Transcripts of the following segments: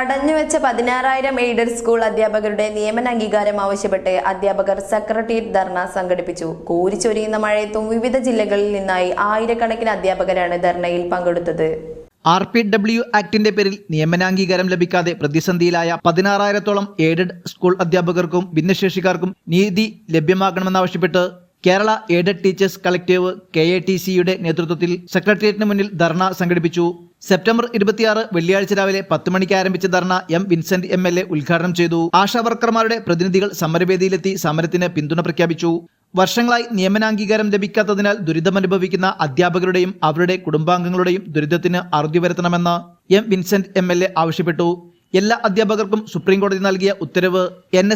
തടഞ്ഞുവെച്ച പതിനാറായിരം aided school അധ്യാപകരുടെ നിയമന അംഗീകാരം ആവശ്യപ്പെട്ട് അധ്യാപകർ സെക്രട്ടേറിയറ്റ് ധർണ സംഘടിപ്പിച്ചു. കൂരിച്ചൊരിയുന്ന മഴയത്തും വിവിധ ജില്ലകളിൽ നിന്നായി ആയിരക്കണക്കിന് അധ്യാപകരാണ് ധർണയിൽ പങ്കെടുത്തത്. ആർ പി ഡബ്ല്യു ആക്ടിന്റെ പേരിൽ നിയമനാംഗീകാരം ലഭിക്കാതെ പ്രതിസന്ധിയിലായ പതിനാറായിരത്തോളം എയ്ഡഡ് സ്കൂൾ അധ്യാപകർക്കും ഭിന്നശേഷിക്കാർക്കും നീതി ലഭ്യമാക്കണമെന്നാവശ്യപ്പെട്ട് Kerala aided teachers collective K A T സിയുടെ നേതൃത്വത്തിൽ സെക്രട്ടേറിയറ്റിന് മുന്നിൽ ധർണ സംഘടിപ്പിച്ചു. സെപ്റ്റംബർ ഇരുപത്തിയാറ് വെള്ളിയാഴ്ച രാവിലെ പത്ത് മണിക്ക് ആരംഭിച്ച dharna M Vincent M L A ഉദ്ഘാടനം ചെയ്തു. ആശാവർക്കർമാരുടെ പ്രതിനിധികൾ സമരവേദിയിലെത്തി സമരത്തിന് പിന്തുണ പ്രഖ്യാപിച്ചു. വർഷങ്ങളായി നിയമനാംഗീകാരം ലഭിക്കാത്തതിനാൽ ദുരിതമനുഭവിക്കുന്ന അധ്യാപകരുടെയും അവരുടെ കുടുംബാംഗങ്ങളുടെയും ദുരിതത്തിന് അറുതി വരുത്തണമെന്ന് M Vincent M L A ആവശ്യപ്പെട്ടു. എല്ലാ അധ്യാപകർക്കും സുപ്രീംകോടതി നൽകിയ ഉത്തരവ് എൻ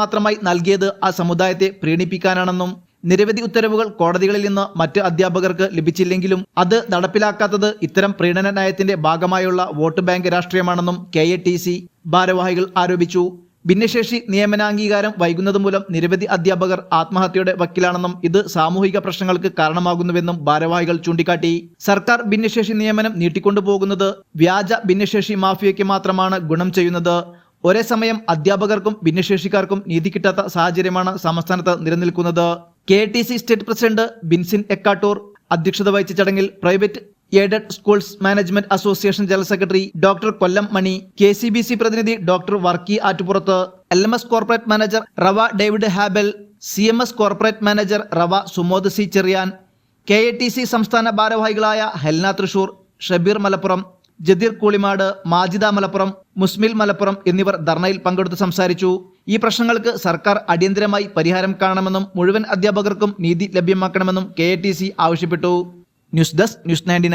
മാത്രമായി നൽകിയത് ആ സമുദായത്തെ പ്രീണിപ്പിക്കാനാണെന്നും നിരവധി ഉത്തരവുകൾ കോടതികളിൽ നിന്ന് മറ്റ് അധ്യാപകർക്ക് ലഭിച്ചില്ലെങ്കിലും അത് നടപ്പിലാക്കാത്തത് ഇത്തരം പ്രീണന നയത്തിന്റെ ഭാഗമായുള്ള വോട്ട് ബാങ്ക് രാഷ്ട്രീയമാണെന്നും കെ എ ടി സി ഭാരവാഹികൾ ആരോപിച്ചു. ഭിന്നശേഷി നിയമനാംഗീകാരം വൈകുന്നത് മൂലം നിരവധി അധ്യാപകർ ആത്മഹത്യയുടെ വക്കിലാണെന്നും ഇത് സാമൂഹിക പ്രശ്നങ്ങൾക്ക് കാരണമാകുന്നുവെന്നും ഭാരവാഹികൾ ചൂണ്ടിക്കാട്ടി. സർക്കാർ ഭിന്നശേഷി നിയമനം നീട്ടിക്കൊണ്ടുപോകുന്നത് വ്യാജ ഭിന്നശേഷി മാഫിയയ്ക്ക് മാത്രമാണ് ഗുണം ചെയ്യുന്നത്. ഒരേ സമയം അധ്യാപകർക്കും ഭിന്നശേഷിക്കാർക്കും നീതി കിട്ടാത്ത സാഹചര്യമാണ് സംസ്ഥാനത്ത് നിലനിൽക്കുന്നത്. K T C state president Binsin Ekkattur അധ്യക്ഷത വഹിച്ച ചടങ്ങിൽ private aided schools management association general secretary doctor Kollam Mani K C B C പ്രതിനിധി doctor Varkey Attupurath L M S corporate manager Rev David Habel C M S corporate manager Rev Sumod C Cherian K A T C സംസ്ഥാന ഭാരവാഹികളായ ഹെൽന തൃശൂർ ഷബീർ മലപ്പുറം ജദീർ കൂളിമാട് മാജിദ മലപ്പുറം മുസ്മിൽ മലപ്പുറം എന്നിവർ ധർണയിൽ പങ്കെടുത്ത് സംസാരിച്ചു. ഈ പ്രശ്നങ്ങൾക്ക് സർക്കാർ അടിയന്തരമായി പരിഹാരം കാണണമെന്നും മുഴുവൻ അധ്യാപകർക്കും നീതി ലഭ്യമാക്കണമെന്നും കെ ആവശ്യപ്പെട്ടു. News desk news ninety